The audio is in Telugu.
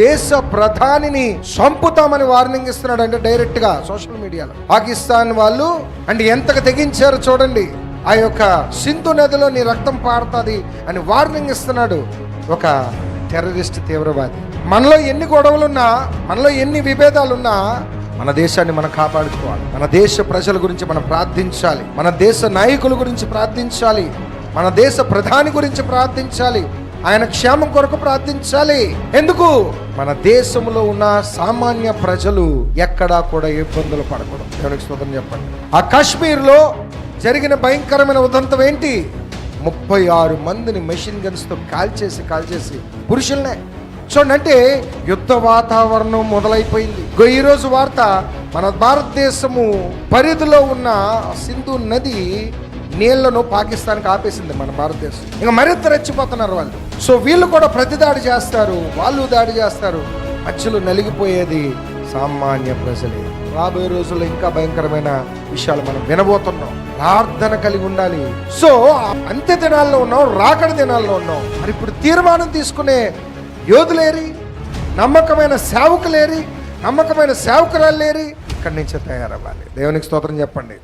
దేశ ప్రధానిని చంపుతామని వార్నింగ్ ఇస్తున్నాడు అంటే డైరెక్ట్గా సోషల్ మీడియాలో. పాకిస్తాన్ వాళ్ళు అంటే ఎంతగా తెగించారు చూడండి ఆ యొక్క సింధు నదిలో నీ రక్తం పారుతుంది అని వార్నింగ్ ఇస్తున్నాడు ఒక టెర్రరిస్ట్ తీవ్రవాది. మనలో ఎన్ని గొడవలున్నా మనలో ఎన్ని విభేదాలున్నా మన దేశాన్ని మనం కాపాడుకోవాలి. మన దేశ ప్రజల గురించి మనం ప్రార్థించాలి. మన దేశ నాయకుల గురించి ప్రార్థించాలి. మన దేశ ప్రధాని గురించి ప్రార్థించాలి. ఆయన క్షేమం కొరకు ప్రార్థించాలి. ఎందుకు? మన దేశంలో ఉన్న సామాన్య ప్రజలు ఎక్కడా కూడా ఇబ్బందులు పడకూడదు. దేవునికి స్తోత్రం చెప్పండి. ఆ కాశ్మీర్లో జరిగిన భయంకరమైన ఉదంతం ఏంటి? ముప్పై ఆరు మందిని మెషిన్ గన్స్తో కాల్చేసి కాల్చేసి పురుషుల్నే. చూడండి అంటే యుద్ధ వాతావరణం మొదలైపోయింది. ఇగో ఈ రోజు వార్త మన భారతదేశము పరిధిలో ఉన్న సింధు నది నీళ్ళను పాకిస్తాన్కి ఆపేసింది మన భారతదేశం. ఇంకా మరింత రెచ్చిపోతున్నారు వాళ్ళు. సో వీళ్ళు కూడా ప్రతిదాడి చేస్తారు వాళ్ళు దాడి చేస్తారు. మధ్యలో నలిగిపోయేది సామాన్య ప్రజలే. రాబోయే రోజుల్లో ఇంకా భయంకరమైన విషయాలు మనం వినబోతున్నాం. ప్రార్థన కలిగి ఉండాలి. సో అంత్య దినాల్లో ఉన్నాం రాకడ దినాల్లో ఉన్నాం. మరి ఇప్పుడు తీర్మానం తీసుకునే యోధులేరి నమ్మకమైన సేవకులేరి నమ్మకమైన సేవకురాలు లేరి ఇక్కడి నుంచే తయారవ్వాలి. దేవునికి స్తోత్రం చెప్పండి.